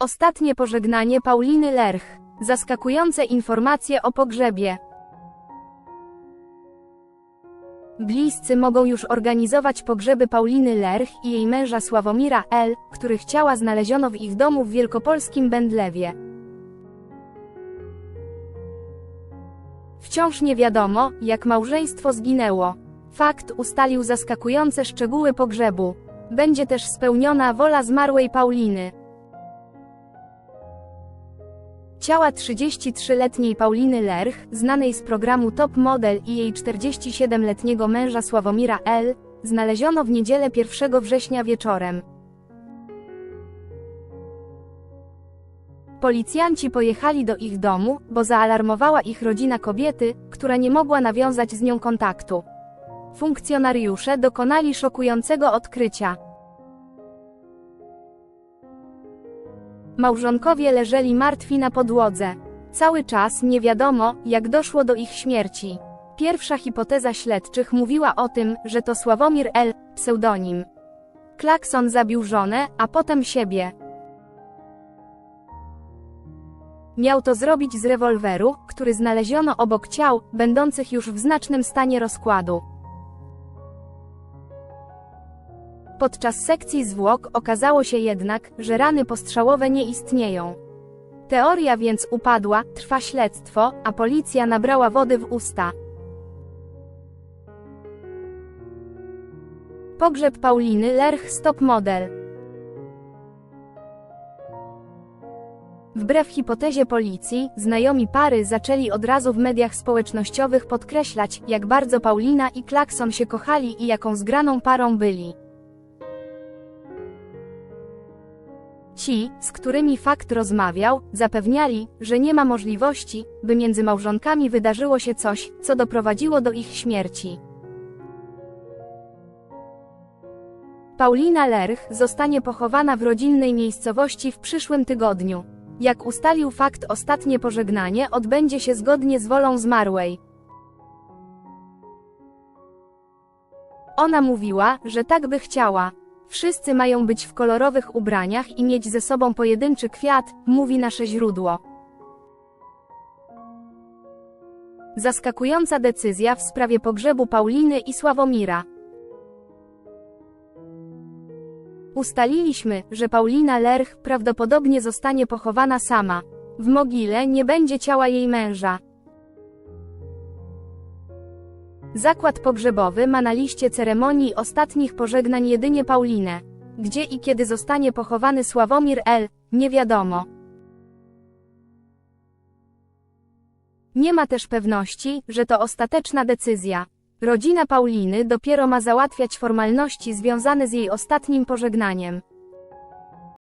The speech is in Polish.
Ostatnie pożegnanie Pauliny Lerch. Zaskakujące informacje o pogrzebie. Bliscy mogą już organizować pogrzeby Pauliny Lerch i jej męża Sławomira L., których ciała znaleziono w ich domu w wielkopolskim Będlewie. Wciąż nie wiadomo, jak małżeństwo zginęło. Fakt ustalił zaskakujące szczegóły pogrzebu. Będzie też spełniona wola zmarłej Pauliny. Ciała 33-letniej Pauliny Lerch, znanej z programu Top Model i jej 47-letniego męża Sławomira L., znaleziono w niedzielę 1 września wieczorem. Policjanci pojechali do ich domu, bo zaalarmowała ich rodzina kobiety, która nie mogła nawiązać z nią kontaktu. Funkcjonariusze dokonali szokującego odkrycia. Małżonkowie leżeli martwi na podłodze. Cały czas nie wiadomo, jak doszło do ich śmierci. Pierwsza hipoteza śledczych mówiła o tym, że to Sławomir L., pseudonim. Klakson zabił żonę, a potem siebie. Miał to zrobić z rewolweru, który znaleziono obok ciał, będących już w znacznym stanie rozkładu. Podczas sekcji zwłok okazało się jednak, że rany postrzałowe nie istnieją. Teoria więc upadła, trwa śledztwo, a policja nabrała wody w usta. Pogrzeb Pauliny Lerch Stop Model Wbrew hipotezie policji, znajomi pary zaczęli od razu w mediach społecznościowych podkreślać, jak bardzo Paulina i Klakson się kochali i jaką zgraną parą byli. Ci, z którymi fakt rozmawiał, zapewniali, że nie ma możliwości, by między małżonkami wydarzyło się coś, co doprowadziło do ich śmierci. Paulina Lerch zostanie pochowana w rodzinnej miejscowości w przyszłym tygodniu. Jak ustalił fakt, ostatnie pożegnanie odbędzie się zgodnie z wolą zmarłej. Ona mówiła, że tak by chciała. Wszyscy mają być w kolorowych ubraniach i mieć ze sobą pojedynczy kwiat, mówi nasze źródło. Zaskakująca decyzja w sprawie pogrzebu Pauliny i Sławomira. Ustaliliśmy, że Paulina Lerch prawdopodobnie zostanie pochowana sama. W mogile nie będzie ciała jej męża. Zakład pogrzebowy ma na liście ceremonii ostatnich pożegnań jedynie Paulinę. Gdzie i kiedy zostanie pochowany Sławomir L., nie wiadomo. Nie ma też pewności, że to ostateczna decyzja. Rodzina Pauliny dopiero ma załatwiać formalności związane z jej ostatnim pożegnaniem.